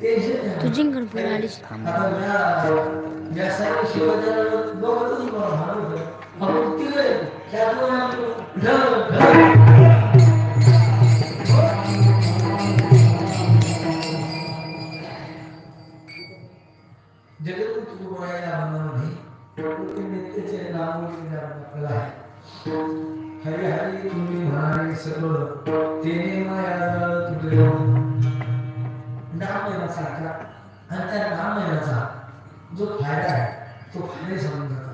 तू जिंकण पण आलीस नाव हरी हरी तुम्ही म्हणाले तेने माया तुझे त्या काम नामयाचा जो फायदा आहे तो फायदे समजायचा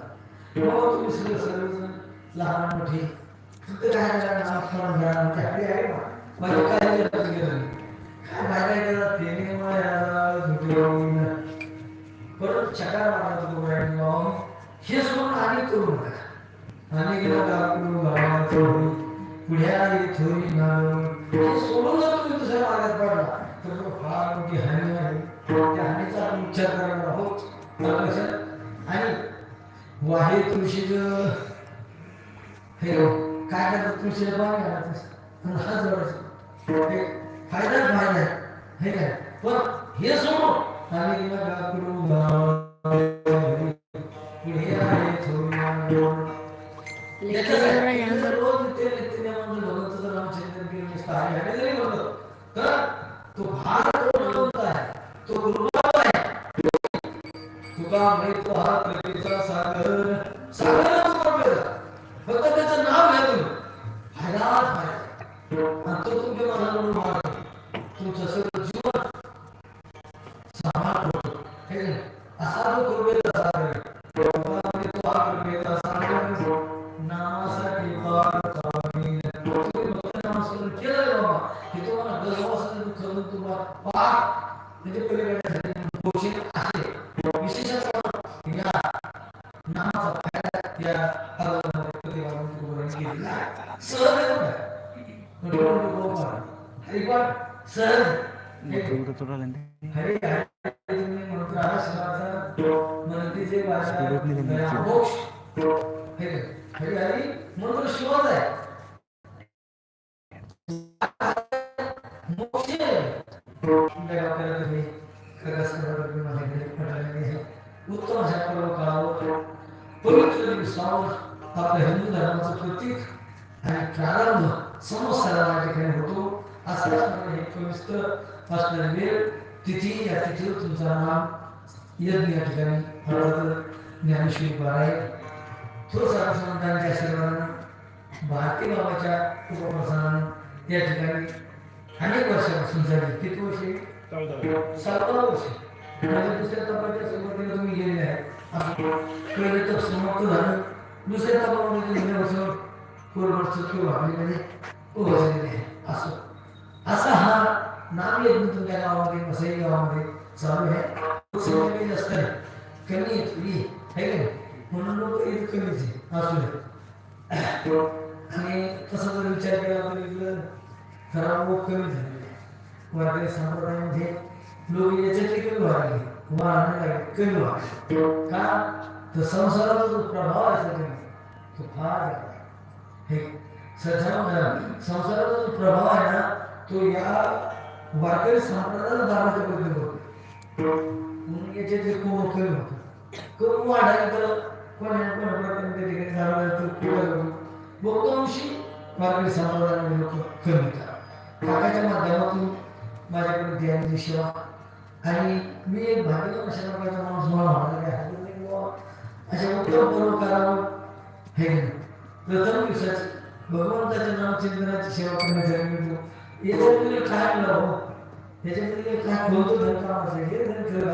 मग हो, तुम्ही सगळं सर्वजण लहान मोठे. फक्त काय नाव घ्या ते हरी आहे गेलं काय फायदा तेने परत चकार हे सोडून आणि करू नका. आणि गेला काकू भावाचं होई पुढ्या नाव हे सोडून जर तुम्ही दुसऱ्या मार्गात पडला तर तो फार मोठी हानी आहे. त्या हानीचा आपण विचार करायला आहोत आणि वाहे तुळशीच हे काय करतात तुळशीला बाग घालायचं आणि हा जवळ फायदाच फायदा आहे हे काय पण हे सोडून आणि गेला काकू भावाचं पुढे आहे थोडी नाव लेकराच्या हे तुम्हाला तुम्हाला पार म्हणजे पलीकडे पोषित आहे विशेषतः या नामाचा फायदा या अवलंबनावर प्रतिपादन तुकोबांनी केलेला आहे. सहज हरिपाठ सहज हरी हरी तुम्ही म्हणतो शिवाचा मनतीचे भाषा मोक्ष हरी हरी म्हणून शिवाच आहे. तुम्ही खरं माझ्याकडे आहे. उत्तम अशा पर्व पवित्र दिवसावर आपल्या हिंदू धर्माचं प्रतीक आणि प्रारंभ संवत्सराला ठिकाणी होतो असा पवित्र असणारी वेळ तिथी या तिथीवर तुमचं नाम यज्ञ या ठिकाणी अर्थात ज्ञानेश्वरी बाराय थोर संतांच्या आशीर्वादानं भारती बाबाच्या उपप्रसादानं या ठिकाणी अनेक वर्षापासून झाली किती वर्षे सातवा वर्ष म्हणजे दुसऱ्या तपाच्या सुरुवातीला तुम्ही गेलेले आहे पहिले तर समाप्त झालं दुसऱ्या तपामध्ये तुम्ही गेल्या वर्षावर कोरबडचं किंवा भाकरीमध्ये पोहोचलेले आहे असं असा हा नाम यज्ञ तुमच्या गावामध्ये मसाई गावामध्ये चालू आहे जास्त आहे कमी आहे आहे का? म्हणून लोक इथे कमीच आहे असू आणि तसा जर विचार केला तर इथलं खराब लोक कमी झाले. आहे संप्रदायामध्ये लोक याच्यातले कमी व्हायला लागले. वाहन लागले कमी व्हायला का? तर संसाराचा जो प्रभाव आहे सगळ्यांना तो फार हे सध्या संसाराचा जो प्रभाव आहे ना तो या वारकरी संप्रदायाला दाबाच्या बद्दल होतो. म्हणून याचे जे कोण कमी होतं? कमी वाढायला तर कोणा कोणा प्रकारे त्या ठिकाणी दाबाला जातो? किंवा बहुतांशी वारकरी संप्रदायामध्ये लोक कमी येतात काकाच्या माध्यमातून माझ्याकडे देवाची सेवा आणि मी एक भाग्यवान अशा प्रकारचा माणूस मला म्हणाला की अशा उत्तम परोपकारावर हे प्रथम दिवसाच भगवंताच्या नामचिंतनाची सेवा करण्यासाठी मिळतो याच्यामध्ये काय मिळावं हो? याच्यामध्ये काय बोलतो धन कामाचे हे धन खरं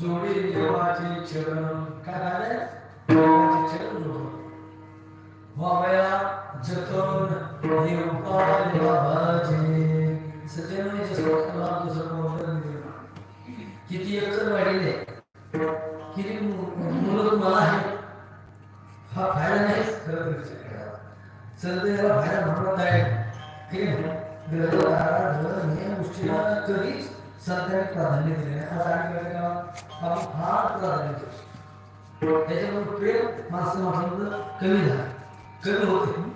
जोडी देवाचे चरण. काय झालंय देवाचे चरण जोड वावया जतन हे उपाय बाबाचे सज्जनाचे स्वतःला दुसरं वर्णन दिलं किती एकर वाढले किती मुलं तुम्हाला आहे हा फायदा नाही. खरं तर विचार याला फायदा म्हणत आहे ठीक आहे गोष्टीला कधीच सध्या प्राधान्य दिले काय आपण फार प्राधान्य देतो त्याच्यामुळे प्रेम माणसं माणसांचं कमी झालं. कमी होते.